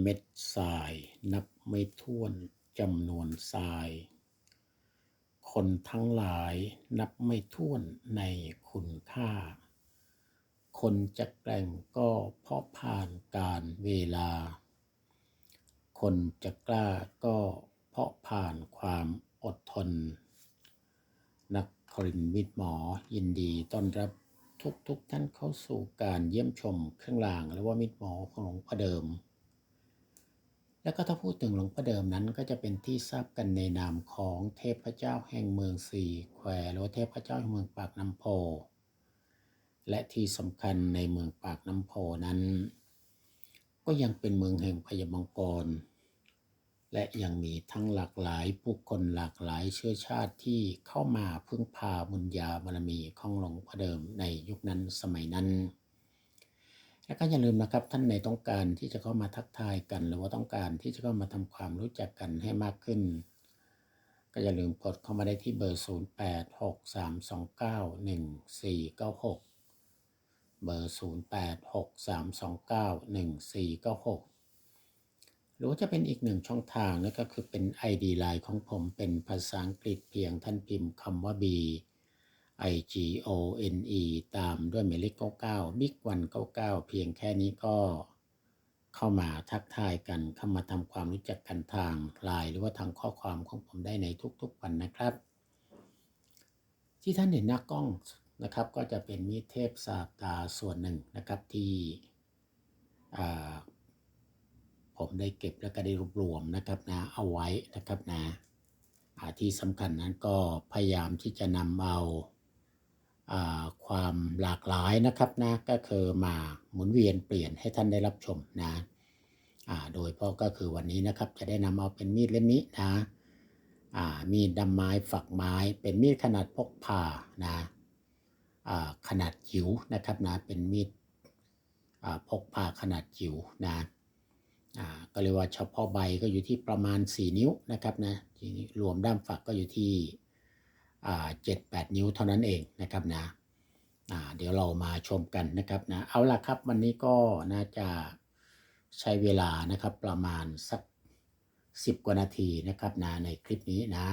เม็ดทรายนับไม่ถ้วนจำนวนทราย คนทั้งหลายนับไม่ถ้วนในคุณค่า คนจะแกร่งก็เพราะผ่านการเวลา คนจะกล้าก็เพราะผ่านความอดทน นักครินทร์วิทย์หมอยินดีต้อนรับทุกทุกๆท่านเข้าสู่การเยี่ยมชมเครื่องรางหรือว่ามิตรหมอของหลวงพ่อเดิม แล้วก็ถ้าพูดถึงหลวงพ่อเดิมนั้นก็จะเป็นที่ทราบกันในนามของเทพเจ้าแห่งเมืองสี่แควหรือเทพเจ้าแห่งเมืองปากน้ำโพ และที่สำคัญในเมืองปากน้ำโพนั้น ก็ยังเป็นเมืองแห่งพญามังกร และยังมีทั้งหลากหลายผู้คนหลากหลายเชื้อชาติที่เข้ามาพึ่งพาบุญญาบารมีของหลวงพ่อเดิมในยุคนั้นสมัยนั้น และก็อย่าลืมนะครับท่านในต้องการที่จะเข้ามาทักทายกัน หรือว่าต้องการที่จะเข้ามาทำความรู้จักกันให้มากขึ้น ก็อย่าลืมกดเข้ามาได้ที่เบอร์ 0863291496 เบอร์ 0863291496 หรือว่าจะเป็นอีกหนึ่งช่องทางนั่นก็คือเป็น ID Line ของผมเป็นภาษาอังกฤษเพียงท่านพิมพ์คำว่า B I G O N E ตามด้วยหมายเลข99 Big 199 เพียงแค่นี้ก็เข้ามาทักทายกันเข้ามาทำความรู้จักกันทางไลน์หรือว่าทางข้อความของผมได้ในทุกๆวันนะครับ ที่ท่านเห็นหน้ากล้องนะครับ ก็จะเป็นมีดเทพสาตาส่วนหนึ่งนะครับที่ผมได้เก็บแล้วก็ได้รวบรวมนะครับนะเอาไว้นะครับนะที่สำคัญนั้นก็พยายามที่จะนำเอา ความหลากหลายนะครับนะก็คือมาหมุนเวียนเปลี่ยนให้ท่านได้รับชมนะโดยเพราะก็คือวันนี้นะครับจะได้นำเอาเป็นมีดเล่มนี้นะมีดดำไม้ฝักไม้เป็นมีดขนาดพกพานะขนาดจิ๋วนะครับนะเป็นมีดพกพาขนาดจิ๋วนะก็เรียกว่าเฉพาะใบก็อยู่ที่ประมาณ 4 นิ้วนะครับนะรวมด้ามฝักก็อยู่ที่ อ่า7-8นิ้วเท่านั้นเองนะครับนะเดี๋ยวเรามาชมกันนะครับนะเอาละครับวันนี้ก็น่าจะใช้เวลานะครับประมาณสัก10กว่านาทีนะครับนะในคลิปนี้นะ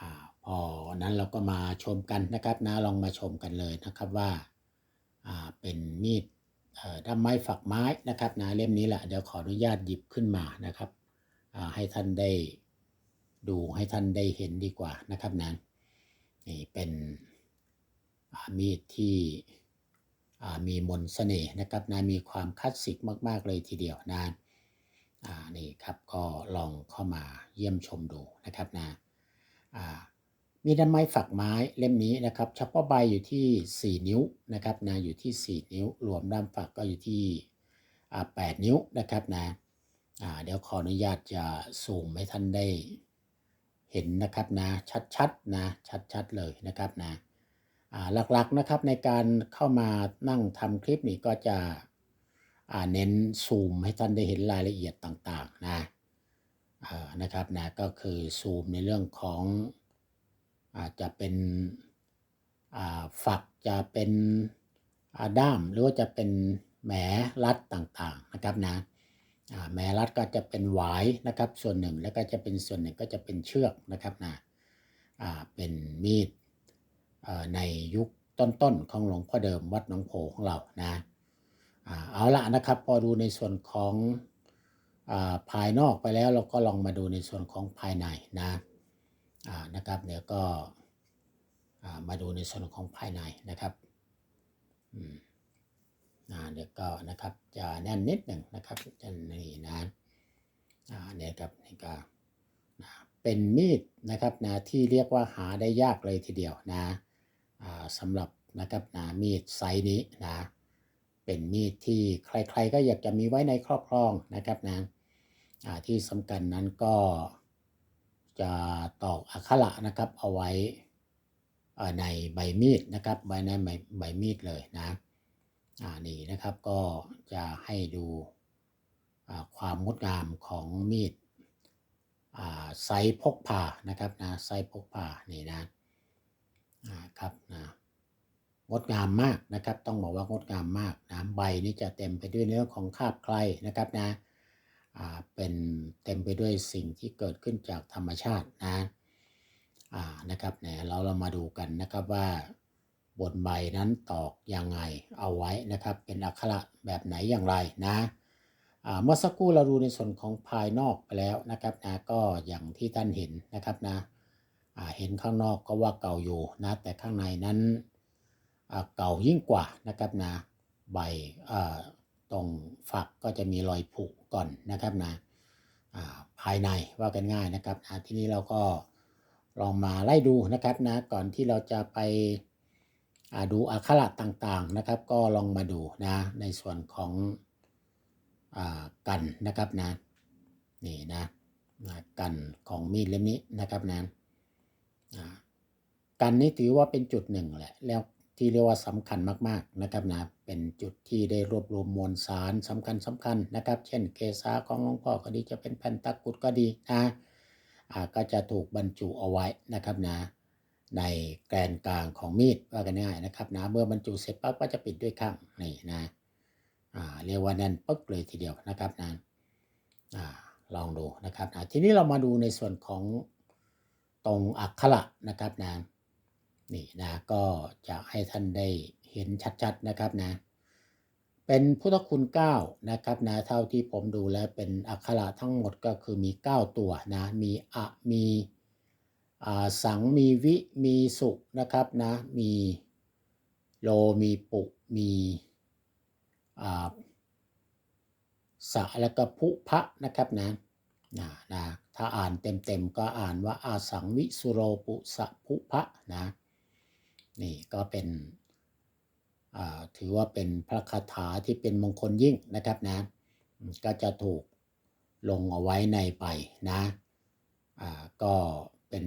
อพอนั้นเราก็มาชมกันนะครับนะลองมาชมกันเลยนะครับว่าาเป็นมีดด้ามไม้ฝักไม้นะครับนะเล่มนี้แหละเดี๋ยวขออนุญาตหยิบขึ้นมานะครับให้ท่านได้ดูให้ท่านได้เห็นดีกว่านะครับนะนี่ นี่เป็นมีดที่มีมนต์เสน่ห์นะครับนะมีความคลาสสิกมาก ๆ เลยทีเดียวนะอ่านี่ครับก็ลองเข้ามาเยี่ยมชมดูนะครับนะอ่ามีด้านไม้ฝักไม้เล่มนี้นะครับเฉพาะใบอยู่ที่ 4 นิ้วนะครับนะอยู่ที่ 4 นิ้ว รวมด้ามฝักก็อยู่ที่ 8 นิ้วนะครับนะอ่าเดี๋ยวขออนุญาตจะซูมให้ท่านได้ เห็นนะครับนะชัดๆนะชัดๆเลยนะครับนะหลักๆนะครับในการเข้ามานั่งทำคลิปนี้ก็จะเน้นซูมให้ท่านได้เห็นรายละเอียดต่างๆนะนะครับนะก็คือซูมในเรื่องของอาจจะเป็นฝักจะเป็นด้ามหรือว่าจะเป็นแหมรัดต่างๆนะครับนะ แหมรัดก็จะเป็นหวายนะครับ ส่วนหนึ่งแล้วก็จะเป็นส่วนหนึ่งก็จะเป็นเชือกนะครับนะเป็นมีดในยุคต้นๆของหลวงพ่อเดิมวัดหนองโพของเรานะอเอาละนะครับพอดูในส่วนของอภายนอกไปแล้วเราก็ลองมาดูในส่วนของภายในนะนะครับเดี๋ยวก็มาดูในส่วนของภายในนะครับ อืม เดี๋ยวก็นะครับจะแน่นนิดหนึ่งนะครับจะนี่นะเนี่ยครับนี่ก็เป็นมีดนะครับนะที่เรียกว่าหาได้ยากเลยทีเดียวนะสำหรับนะครับนะมีดไซส์นี้นะเป็นมีดที่ใครๆก็อยากจะมีไว้ในครอบครองนะครับนะที่สำคัญนั้นก็จะตอกอักขระนะครับเอาไว้ในใบมีดนะครับไว้ในใบใบมีดเลยนะ อ่านี่นะครับก็จะให้ดูความงดงามของมีดไซส์พกพานะครับนะไซส์พกพานี่นะครับนะงดงามมากนะครับ ต้องบอกว่างดงามมากนะใบนี้จะเต็มไปด้วยเนื้อของคาบไคลนะครับนะเป็นเต็มไปด้วยสิ่งที่เกิดขึ้นจากธรรมชาตินะนะครับเนี่ยเราเรามาดูกันนะครับว่า บนใบนั้นตอกยังไงเอาไว้นะครับ เป็นอักขระแบบไหนอย่างไรนะเมื่อสักครู่เราดูในส่วนของภายนอกไปแล้วนะครับนะก็อย่างที่ท่านเห็นนะครับนะเห็นข้างนอกก็ว่าเก่าอยู่นะแต่ข้างในนั้นเก่ายิ่งกว่านะครับนะใบตรงฝักก็จะมีรอยผุก่อนนะครับนะภายในว่ากันง่ายนะครับทีนี้เราก็ลองมาไล่ดูนะครับนะก่อนที่เราจะไป ดูอักขระต่างๆนะครับ ก็ลองมาดูนะในส่วนของอ่ากันนะครับนะนี่นะนะกันของมีดเล่มนี้นะครับนะอ่ากันนี้ถือว่าเป็นจุดหนึ่งแหละแล้วที่เรียกว่าสำคัญมากๆนะครับนะเป็นจุดที่ได้รวบรวมมวลสารสำคัญสำคัญนะครับ เช่นเกษาของหลวงพ่อก็ดีจะเป็นแผ่นตะกุดก็ดีนะอ่าก็จะถูกบรรจุเอาไว้นะครับนะ ในแกนกลางของมีดว่ากันง่ายนะครับนะเมื่อบรรจุเสร็จปั๊บก็จะปิดด้วยข้างนี่นะอ่าเรียกว่าแน่นปึ๊กเลยทีเดียวนะครับนะอ่าลองดูนะครับนะทีนี้เรามาดูในส่วนของตรงอักขระนะครับนะนี่นะก็จะให้ท่านได้เห็นชัดๆนะครับนะเป็นพุทธคุณ9นะครับนะเท่าที่ผมดูแล้วเป็นอักขระทั้งหมดก็คือมี 9 ตัวนะมีอะมี สังมีวิมีสุนะครับนะมีโลมีปุมีสะและก็พุพะนะครับนะนะนะถ้าอ่านเต็มๆก็อ่านว่าอาสังวิสุโรปุสะพุพะนะนี่ก็เป็นถือว่าเป็นพระคาถาที่เป็นมงคลยิ่งนะครับนะก็จะถูกลงเอาไว้ในไปนะก็ เป็น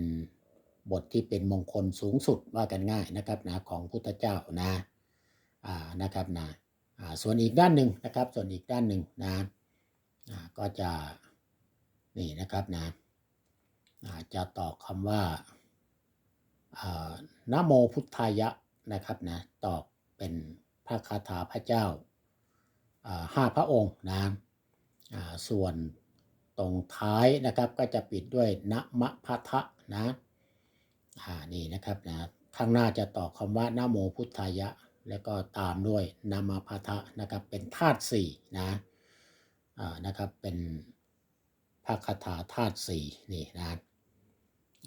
บทที่เป็นมงคลสูงสุดว่ากันง่ายนะครับนะของพุทธเจ้านะอ่านะครับนะอ่าส่วนอีกด้านหนึ่งนะครับ ส่วนอีกด้านหนึ่งนะอ่าก็จะนี่นะครับนะอ่าจะตอกคำว่าอ่านโมพุทธายะนะครับนะตอบเป็นพระคาถาพระเจ้าอ่าห้าพระองค์นะอ่าส่วน ตรงท้ายนะครับก็จะปิดด้วยนะมะพะทะนะอ่านี่นะครับนะข้างหน้าจะต่อคำว่านะโมพุทธายะ แล้วก็ตามด้วยนามพะทะนะครับเป็นธาตุสี่นะอ่านะครับเป็นพระคาถาธาตุสี่นี่นะ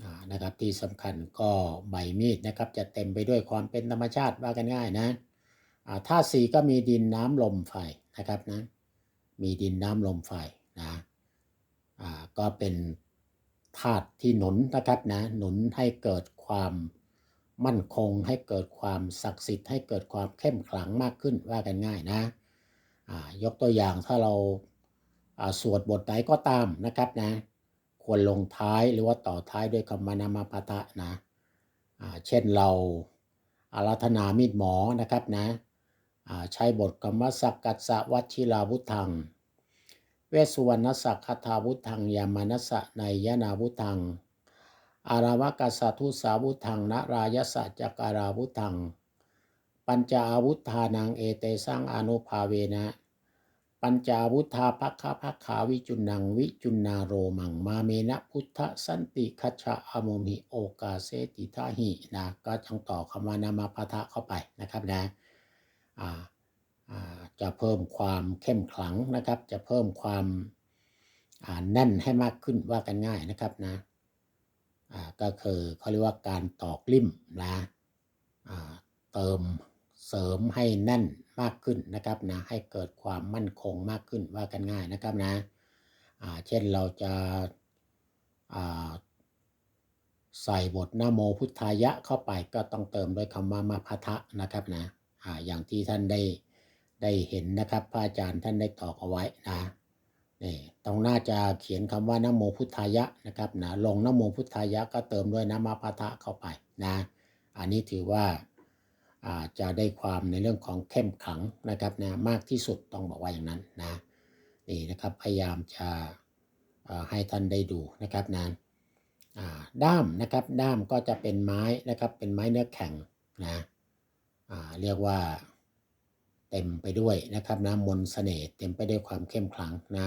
อ่านะครับที่สำคัญก็ใบมีดนะครับจะเต็มไปด้วยความเป็นธรรมชาติว่ากันง่ายนะอ่าธาตุสีก็มีดินน้ำลมไฟนะครับนะมีดินน้ำลมไฟนะ ก็เป็นธาตุที่หนุนนะครับนะหนุนให้เกิดความมั่นคง ให้เกิดความศักดิ์สิทธิ์ให้เกิดความเข้มขลังมากขึ้นว่ากันง่ายนะยกตัวอย่างถ้าเราสวดบทไหนก็ตามนะครับนะควรลงท้ายหรือว่าต่อท้ายด้วยคำมานามาปะทะนะเช่นเราอารัธนามีดหมอนะครับนะใช้บทกรรมสักกัสสะวัชิลาวุธัง วสุวรรณสักคทาวุธังยามานัสสะในยนาวุธัง อาราวกัสสะทุสาวุธังนรายสะจักการาวุธัง ปัญจอาวุธานังเอเตสังอนุภาเวนะ ปัญจาวุธาภัคภัคขาวิจุนังวิจุนาโรมังมาเมนะพุทธสันติคัจฉะอโมมิโอกาเสติทาหินะก็ต้องต่อคำว่านามาปะทะเข้าไปนะครับนะ อ่า จะเพิ่มความเข้มขลังนะครับ จะเพิ่มความแน่นให้มากขึ้นว่ากันง่ายนะครับนะก็คือเขาเรียกว่าการตอกลิ่มนะเติมเสริมให้แน่นมากขึ้นนะครับนะให้เกิดความมั่นคงมากขึ้นว่ากันง่ายนะครับนะเช่นเราจะใส่บทนโมพุทธายะเข้าไปก็ต้องเติมด้วยคำว่ามาพะทะนะครับนะออย่างที่ท่านได้ ได้เห็นนะครับพระอาจารย์ท่านได้ตอกเอาไว้นะนี่ตรงหน้าจะเขียนคำว่านโมพุทธายะนะครับนะลงนโมพุทธายะก็เติมด้วยนะมาพะทะเข้าไปนะอันนี้ถือว่าอาจะได้ความในเรื่องของเข้มขังนะครับนะมากที่สุดต้องบอกว่าอย่างนั้นนะนี่นะครับพยายามจะให้ท่านได้ดูนะครับนะอ่าด้ามนะครับด้ามก็จะเป็นไม้นะครับเป็นไม้เนื้อแข็งนะเรียกว่า เต็มไปด้วยนะครับนะมนต์เสน่ห์เต็มไปด้วยความเข้มขลังนะ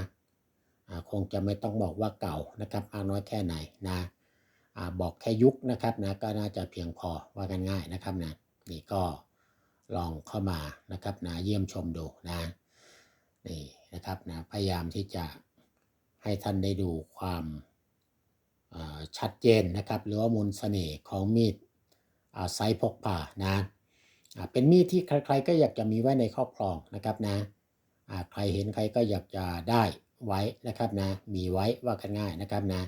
คงจะไม่ต้องบอกว่าเก่านะครับมากน้อยแค่ไหนนะอบอกแค่ยุคนะครับนะก็น่าจะเพียงพอว่ากันง่ายนะครับนะนี่ก็ลองเข้ามานะครับนะเยี่ยมชมดูนะนี่นะครับนะพยายามที่จะให้ท่านได้ดูความชัดเจนนะครับ หรือว่ามูลเสน่ห์ของมีดไซส์พกพานะ เป็นมีดที่ใครๆก็อยากจะมีไว้ในครอบครองนะครับนะใครเห็นใครก็อยากจะได้ไว้นะครับนะ มีไว้ว่ากันง่ายนะครับนะ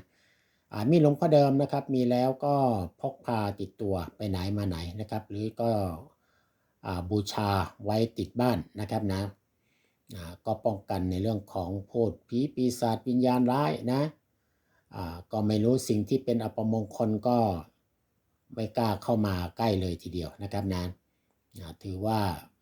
มีดหลวงพ่อเดิมนะครับ มีแล้วก็พกพาติดตัวไปไหนมาไหนนะครับ หรือก็บูชาไว้ติดบ้านนะครับนะก็ป้องกันในเรื่องของพูดผีปีศาจวิญญาณร้ายนะก็ไม่รู้สิ่งที่เป็นอัปมงคลก็ไม่กล้าเข้ามาใกล้เลยทีเดียวนะครับนะ ถือว่า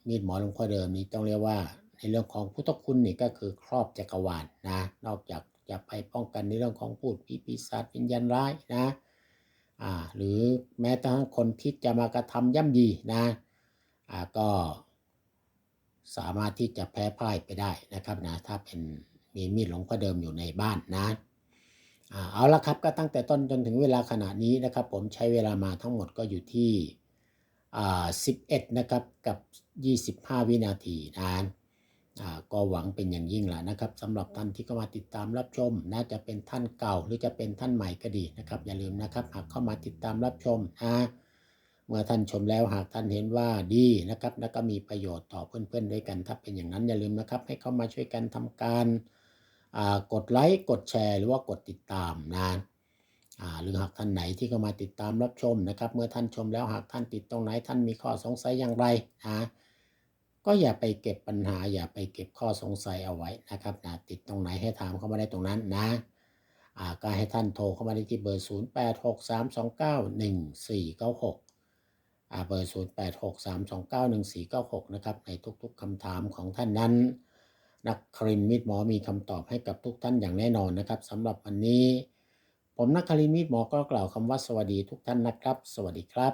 มีดหมอหลวงพ่อเดิมนี้ต้องเรียกว่า ในเรื่องของพุทธคุณนี่ก็คือครอบจักรวาลนะนอกจากจะไปป้องกันในเรื่องของพูดผีปีศาจวิญญาณร้ายนะอ่าหรือแม้แต่คนคิดจะมากระทำย่ำยีนะอ่าก็สามารถที่จะแพ้พ่ายไปได้นะครับนะถ้าเป็นมีมีดหลวงพ่อเดิมอยู่ในบ้านนะอ่าเอาละครับก็ตั้งแต่ต้นจนถึงเวลาขณะนี้นะครับ ผมใช้เวลามาทั้งหมดก็อยู่ที่ 11 นะครับกับ 25 วินาทีนะอ่าก็หวังเป็นอย่างยิ่งแหละนะครับสำหรับท่านที่เข้ามาติดตามรับชม น่าจะเป็นท่านเก่าหรือจะเป็นท่านใหม่ก็ดีนะครับ อย่าลืมนะครับหากเข้ามาติดตามรับชมนะเมื่อท่านชมแล้วหากท่านเห็นว่าดีนะครับ แล้วก็มีประโยชน์ต่อเพื่อนๆด้วยกันถ้าเป็นอย่างนั้นอย่าลืมนะครับ ให้เข้ามาช่วยกันทำการกดไลค์กดแชร์ หรือว่ากดติดตามนะ หรือหากท่านไหนที่เข้ามาติดตามรับชมนะครับ เมื่อท่านชมแล้วหากท่านติดตรงไหนท่านมีข้อสงสัยอย่างไรนะก็อย่าไปเก็บปัญหา อย่าไปเก็บข้อสงสัยเอาไว้นะครับนะติดตรงไหนให้ถามเข้ามาได้ตรงนั้นนะอ่าก็ให้ท่านโทรเข้ามาได้ที่เบอร์ 0 8 6 3 2 9 1 4 9 6อ่าเบอร์ 0 8 6 3 2 9 1 4 9 6 นะครับในทุกๆคำถามของท่านนั้น นักครินมิตรหมอมีคำตอบให้กับทุกท่านอย่างแน่นอนนะครับสำหรับวันนี้ ผมนักคารินทร์มิตหมอก็กล่าวคำว่าสวัสดีทุกท่านนะครับ สวัสดีครับ